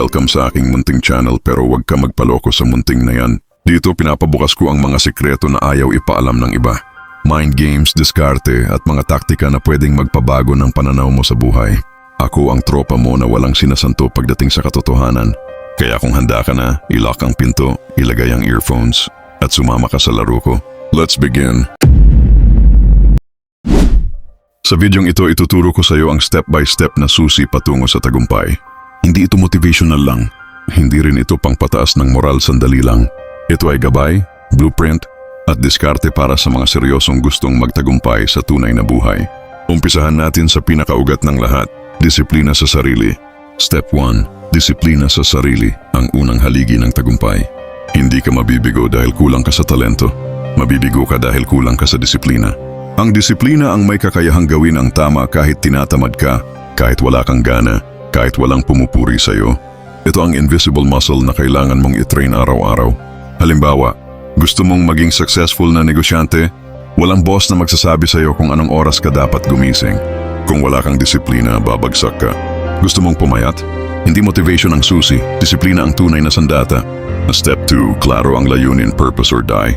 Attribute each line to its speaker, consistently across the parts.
Speaker 1: Welcome sa aking munting channel pero huwag ka magpaloko sa munting na yan. Dito pinapabukas ko ang mga sikreto na ayaw ipaalam ng iba. Mind games, diskarte at mga taktika na pwedeng magpabago ng pananaw mo sa buhay. Ako ang tropa mo na walang sinasanto pagdating sa katotohanan. Kaya kung handa ka na, ilock ang pinto, ilagay ang earphones, at sumama ka sa laro ko. Let's begin. Sa videong ito, ituturo ko sa iyo ang step-by-step na susi patungo sa tagumpay. Hindi ito motivational lang. Hindi rin ito pangpataas ng moral sandali lang. Ito ay gabay, blueprint, at diskarte para sa mga seryosong gustong magtagumpay sa tunay na buhay. Umpisahan natin sa pinakaugat ng lahat, disiplina sa sarili. Step 1. Disiplina sa sarili ang unang haligi ng tagumpay. Hindi ka mabibigo dahil kulang ka sa talento. Mabibigo ka dahil kulang ka sa disiplina. Ang disiplina ang may kakayahang gawin ang tama kahit tinatamad ka, kahit wala kang gana, kahit walang pumupuri sa'yo. Ito ang invisible muscle na kailangan mong itrain araw-araw. Halimbawa, gusto mong maging successful na negosyante, walang boss na magsasabi sa'yo kung anong oras ka dapat gumising. Kung wala kang disiplina, babagsak ka. Gusto mong pumayat? Hindi motivation ang susi, disiplina ang tunay na sandata. Step 2, klaro ang layunin, purpose or die.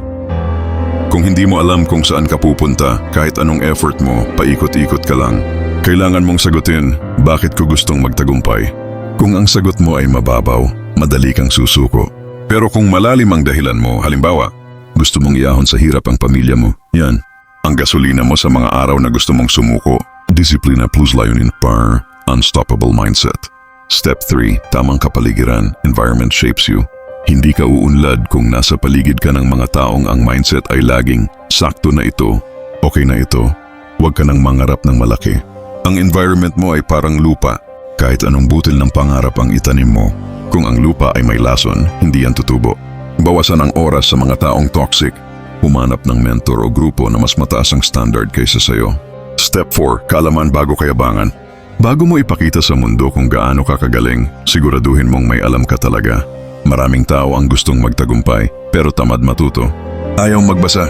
Speaker 1: Kung hindi mo alam kung saan ka pupunta, kahit anong effort mo, paikot-ikot ka lang. Kailangan mong sagutin, bakit ko gustong magtagumpay? Kung ang sagot mo ay mababaw, madali kang susuko. Pero kung malalim ang dahilan mo, halimbawa, gusto mong iahon sa hirap ang pamilya mo, yan. Ang gasolina mo sa mga araw na gusto mong sumuko, disiplina plus layunin par, unstoppable mindset. Step 3, tamang kapaligiran, environment shapes you. Hindi ka uunlad kung nasa paligid ka ng mga taong ang mindset ay laging, sakto na ito, okay na ito, huwag ka nang mangarap ng malaki. Ang environment mo ay parang lupa, kahit anong butil ng pangarap ang itanim mo. Kung ang lupa ay may lason, hindi yan tutubo. Bawasan ang oras sa mga taong toxic, humanap ng mentor o grupo na mas mataas ang standard kaysa sayo. Step 4, kalaman bago kayabangan. Bago mo ipakita sa mundo kung gaano ka kagaling, siguraduhin mong may alam ka talaga. Maraming tao ang gustong magtagumpay pero tamad matuto. Ayaw magbasa,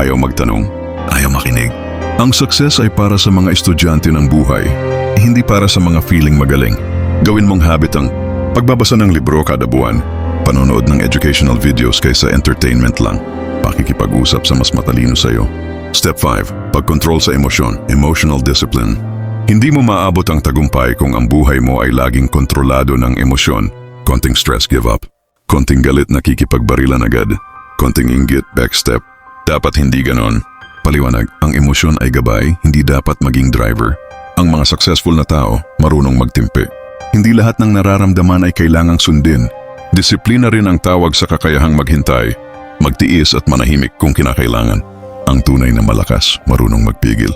Speaker 1: ayaw magtanong, ayaw makinig. Ang success ay para sa mga estudyante ng buhay, hindi para sa mga feeling magaling. Gawin mong habit ang pagbabasa ng libro kada buwan, panonood ng educational videos kaysa entertainment lang, pakikipag-usap sa mas matalino sa iyo. Step 5. Pagkontrol sa emosyon, emotional discipline. Hindi mo maabot ang tagumpay kung ang buhay mo ay laging kontrolado ng emosyon Konting stress, give up. Konting galit, nakikipagbarilan agad. Konting inggit, backstep. Dapat hindi ganon. Paliwanag, ang emosyon ay gabay, hindi dapat maging driver. Ang mga successful na tao, marunong magtimpi. Hindi lahat ng nararamdaman ay kailangang sundin. Disiplina rin ang tawag sa kakayahang maghintay, magtiis at manahimik kung kinakailangan. Ang tunay na malakas, marunong magpigil.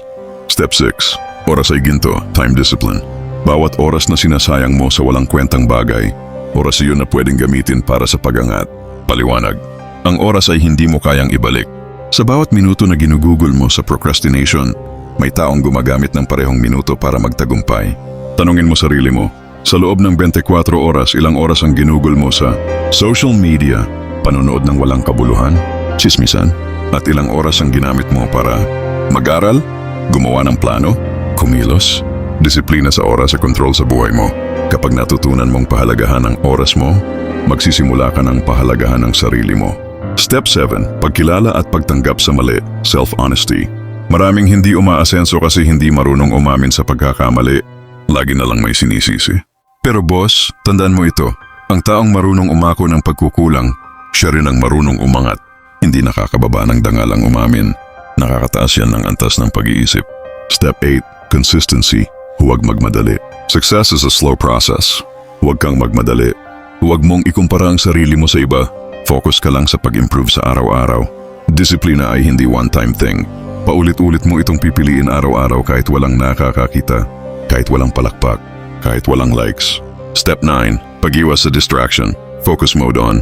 Speaker 1: Step 6. Oras ay ginto, time discipline. Bawat oras na sinasayang mo sa walang kwentang bagay, Oras iyon na pwedeng gamitin para sa pagangat. Paliwanag, ang oras ay hindi mo kayang ibalik. Sa bawat minuto na ginugugol mo sa procrastination, may taong gumagamit ng parehong minuto para magtagumpay. Tanungin mo sarili mo, sa loob ng 24 oras, ilang oras ang ginugol mo sa social media, panonood ng walang kabuluhan, chismisan, at ilang oras ang ginamit mo para mag-aral, gumawa ng plano, kumilos, disiplina sa oras sa kontrol sa buhay mo. Kapag natutunan mong pahalagahan ang oras mo, magsisimula ka ng pahalagahan ng sarili mo. Step 7. Pagkilala at pagtanggap sa mali, self-honesty. Maraming hindi umaasenso kasi hindi marunong umamin sa pagkakamali. Lagi na lang may sinisisi. Pero boss, tandaan mo ito. Ang taong marunong umako ng pagkukulang, siya rin ang marunong umangat. Hindi nakakababa ng dangalang umamin. Nakakataas yan ng antas ng pag-iisip. Step 8. Consistency. Huwag magmadali. Success is a slow process. Huwag kang magmadali. Huwag mong ikumpara ang sarili mo sa iba. Focus ka lang sa pag-improve sa araw-araw. Disiplina ay hindi one-time thing. Paulit-ulit mo itong pipiliin araw-araw kahit walang nakakakita, kahit walang palakpak, kahit walang likes. Step 9. Pag-iwas sa distraction. Focus mode on.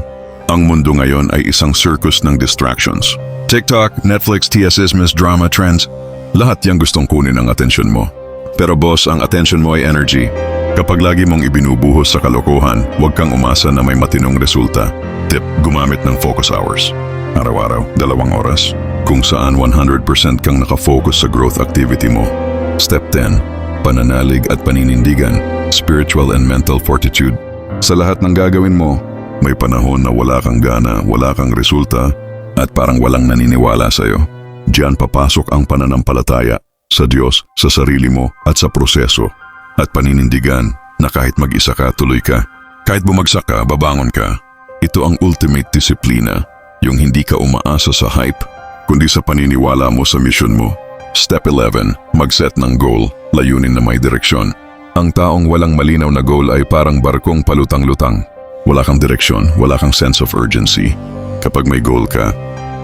Speaker 1: Ang mundo ngayon ay isang circus ng distractions. TikTok, Netflix, TSismas, drama, trends. Lahat yang gustong kunin ang atensyon mo. Pero boss, ang attention mo ay energy. Kapag lagi mong ibinubuhos sa kalokohan, huwag kang umasa na may matinong resulta. Tip, gumamit ng focus hours. Araw-araw, dalawang oras. Kung saan 100% kang nakafocus sa growth activity mo. Step 10. Pananalig at paninindigan, spiritual and mental fortitude. Sa lahat ng gagawin mo, may panahon na wala kang gana, wala kang resulta, at parang walang naniniwala sa'yo. Diyan papasok ang pananampalataya sa Diyos, sa sarili mo at sa proseso. At paninindigan na kahit mag-isa ka, tuloy ka. Kahit bumagsak ka, babangon ka. Ito ang ultimate disiplina, yung hindi ka umaasa sa hype, kundi sa paniniwala mo sa mission mo. Step 11. Mag-set ng goal, layunin na may direksyon. Ang taong walang malinaw na goal ay parang barkong palutang-lutang. Wala kang direksyon, wala kang sense of urgency. Kapag may goal ka,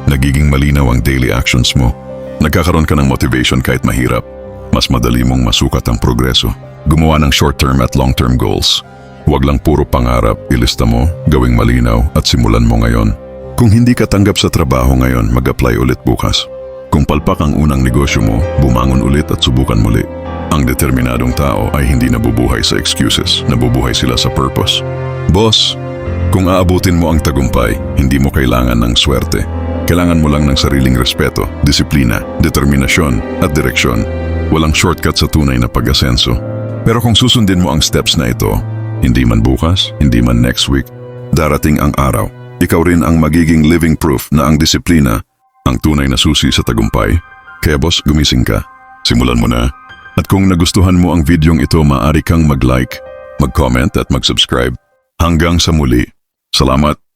Speaker 1: nagiging malinaw ang daily actions mo. Nagkakaroon ka ng motivation kahit mahirap. Mas madali mong masukat ang progreso. Gumawa ng short-term at long-term goals. Huwag lang puro pangarap, ilista mo, gawing malinaw at simulan mo ngayon. Kung hindi ka tanggap sa trabaho ngayon, mag-apply ulit bukas. Kung palpak ang unang negosyo mo, bumangon ulit at subukan muli. Ang determinadong tao ay hindi nabubuhay sa excuses, nabubuhay sila sa purpose. Boss, kung aabutin mo ang tagumpay, hindi mo kailangan ng swerte. Kailangan mo lang ng sariling respeto, disiplina, determinasyon at direksyon. Walang shortcut sa tunay na pag-asenso. Pero kung susundin mo ang steps na ito, hindi man bukas, hindi man next week, darating ang araw. Ikaw rin ang magiging living proof na ang disiplina ang tunay na susi sa tagumpay. Kaya boss, gumising ka. Simulan mo na. At kung nagustuhan mo ang videong ito, maaari kang mag-like, mag-comment at mag-subscribe. Hanggang sa muli. Salamat.